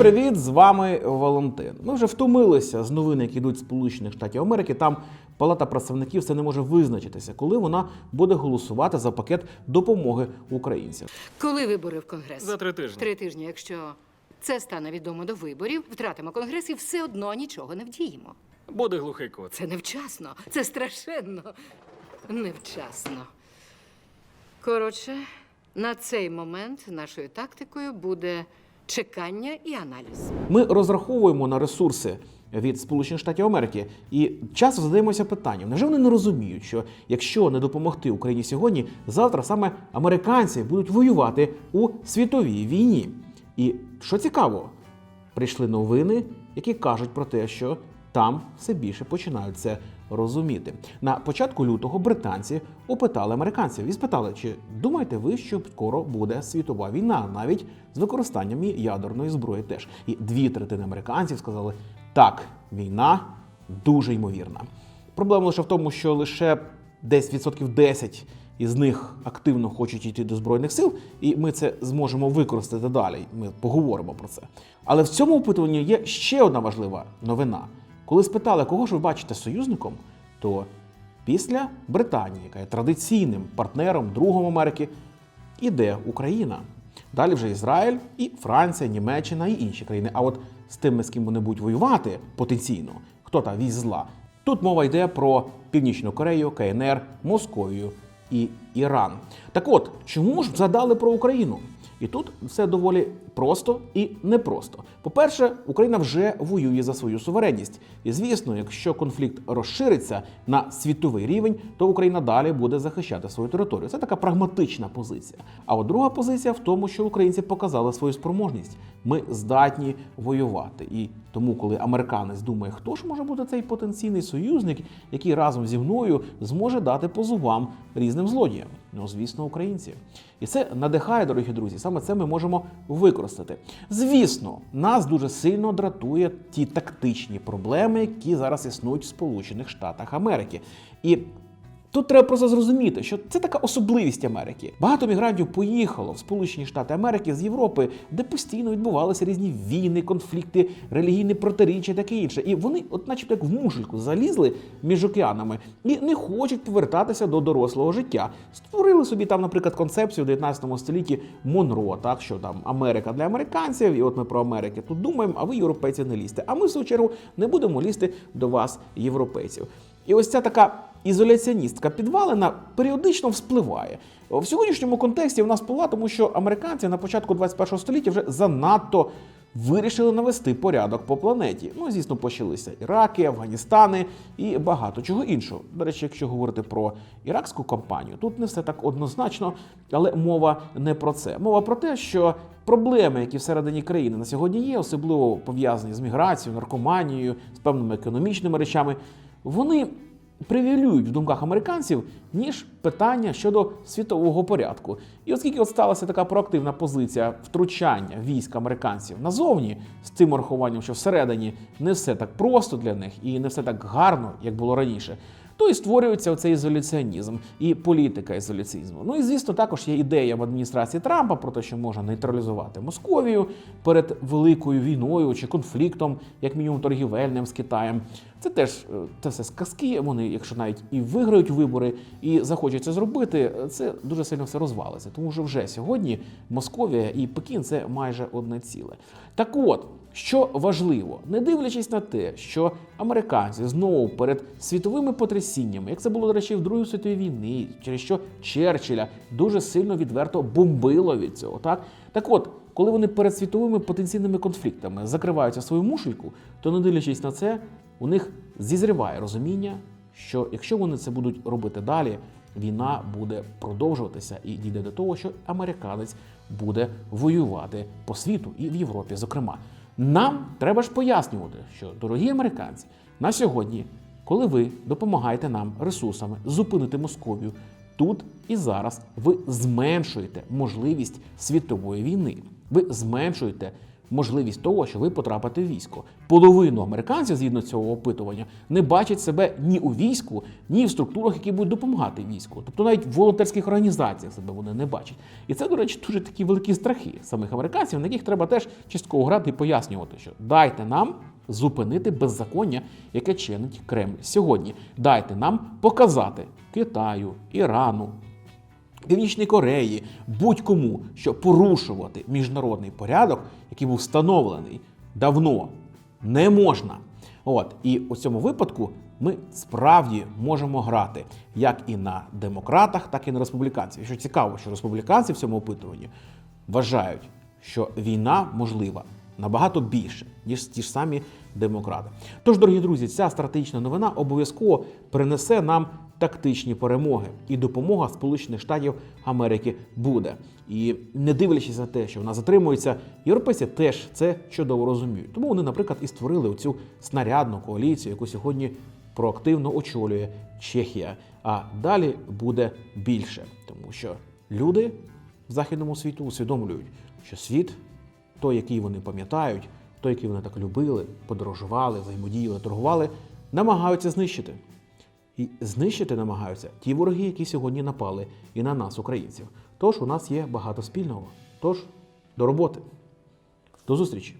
привіт! З вами Валентин. Ми вже втомилися з новин, які йдуть з Сполучених Штатів Америки. Там Палата представників все не може визначитися, коли вона буде голосувати за пакет допомоги українцям. Коли вибори в Конгрес? За три тижні. Три тижні. Якщо це стане відомо до виборів, втратимо Конгрес і все одно нічого не вдіємо. Буде глухий кут. Це невчасно. Це страшенно невчасно. Коротше, на цей момент нашою тактикою буде чекання і аналіз. Ми розраховуємо на ресурси від Сполучених Штатів Америки і часто задаємося питанням: невже вони не розуміють, що якщо не допомогти Україні сьогодні, завтра саме американці будуть воювати у світовій війні? І що цікаво, прийшли новини, які кажуть про те, що там все більше починають це розуміти. На початку лютого британці опитали американців і спитали, чи думаєте ви, що скоро буде світова війна, навіть з використанням ядерної зброї теж. І дві третини американців сказали, так, війна дуже ймовірна. Проблема лише в тому, що лише десь відсотків 10 із них активно хочуть йти до збройних сил, і ми це зможемо використати далі. Ми поговоримо про це. Але в цьому опитуванні є ще одна важлива новина. Коли спитали, кого ж ви бачите союзником, то після Британії, яка є традиційним партнером, другом Америки, іде Україна. Далі вже Ізраїль і Франція, Німеччина і інші країни. А от з тими, з ким вони будуть воювати потенційно, хто та вісь зла. Тут мова йде про Північну Корею, КНР, Московію і Іран. Так от, чому ж згадали про Україну? І тут все доволі просто і непросто. По-перше, Україна вже воює за свою суверенність. І звісно, якщо конфлікт розшириться на світовий рівень, то Україна далі буде захищати свою територію. Це така прагматична позиція. А от друга позиція в тому, що українці показали свою спроможність. Ми здатні воювати. І тому, коли американець думає, хто ж може бути цей потенційний союзник, який разом зі мною зможе дати по зубам різним злодіям. Ну, звісно, українці. І це надихає, дорогі друзі. Саме це ми можемо використати. Звісно, нас дуже сильно дратує ті тактичні проблеми, які зараз існують в Сполучених Штатах Америки. І Тут треба просто зрозуміти, що це така особливість Америки. Багато мігрантів поїхало в Сполучені Штати Америки з Європи, де постійно відбувалися різні війни, конфлікти, релігійні протиріччя, таке інше. І вони, от, начебто, як в мушельку, залізли між океанами і не хочуть повертатися до дорослого життя. Створили собі там, наприклад, концепцію в 19 столітті Монро, так що там Америка для американців, і от ми про Америки тут думаємо, а ви європейці не лізьте. А ми в свою чергу не будемо лізти до вас, європейців. І ось ця така ізоляціоністка підвалина періодично вспливає. В сьогоднішньому контексті вона спливла, тому що американці на початку 21 століття вже занадто вирішили навести порядок по планеті. Ну, звісно, почалися Іраки, Афганістани і багато чого іншого. До речі, якщо говорити про іракську кампанію, тут не все так однозначно, але мова не про це. Мова про те, що проблеми, які всередині країни на сьогодні є, особливо пов'язані з міграцією, наркоманією, з певними економічними речами, вони привілюють в думках американців, ніж питання щодо світового порядку. І оскільки от сталася така проактивна позиція втручання військ американців назовні з цим урахуванням, що всередині не все так просто для них і не все так гарно, як було раніше. То і створюється оцей ізоляціонізм і політика ізоляцізму. Ну і звісно, також є ідея в адміністрації Трампа про те, що можна нейтралізувати Московію перед великою війною чи конфліктом, як мінімум торгівельним з Китаєм. Це теж е, це все сказки. Вони, якщо навіть і виграють вибори, і захочуть це зробити, це дуже сильно все розвалиться. Тому що вже сьогодні Московія і Пекін це майже одне ціле. Так от. Що важливо, не дивлячись на те, що американці знову перед світовими потрясіннями, як це було до речі, в Другій світовій війні, через що Черчилля дуже сильно відверто бомбило від цього. Так так от, коли вони перед світовими потенційними конфліктами закриваються свою мушельку, то не дивлячись на це, у них зізріває розуміння, що якщо вони це будуть робити далі, війна буде продовжуватися і дійде до того, що американець буде воювати по світу і в Європі, зокрема. Нам треба ж пояснювати, що дорогі американці, на сьогодні, коли ви допомагаєте нам ресурсами зупинити Московію, тут і зараз ви зменшуєте можливість світової війни. Ви зменшуєте можливість того, що ви потрапите в військо. Половину американців, згідно цього опитування, не бачать себе ні у війську, ні в структурах, які будуть допомагати війську. Тобто навіть в волонтерських організаціях себе вони не бачать. І це, до речі, дуже такі великі страхи самих американців, на яких треба теж частково грати і пояснювати, що дайте нам зупинити беззаконня, яке чинить Кремль сьогодні. Дайте нам показати Китаю, Ірану, Північній Кореї, будь-кому, що порушувати міжнародний порядок, який був встановлений давно, не можна. От і у цьому випадку ми справді можемо грати як і на демократах, так і на республіканців. Що цікаво, що республіканці в цьому опитуванні вважають, що війна можлива набагато більше, ніж ті ж самі демократи. Тож, дорогі друзі, ця стратегічна новина обов'язково принесе нам тактичні перемоги, і допомога Сполучених Штатів Америки буде. І не дивлячись на те, що вона затримується, європейці теж це чудово розуміють. Тому вони, наприклад, і створили оцю снарядну коаліцію, яку сьогодні проактивно очолює Чехія. А далі буде більше, тому що люди в західному світу усвідомлюють, що світ той, який вони пам'ятають, той, який вони так любили, подорожували, взаємодіяли, торгували, намагаються знищити. І знищити намагаються ті вороги, які сьогодні напали і на нас, українців. Тож у нас є багато спільного. Тож до роботи. До зустрічі!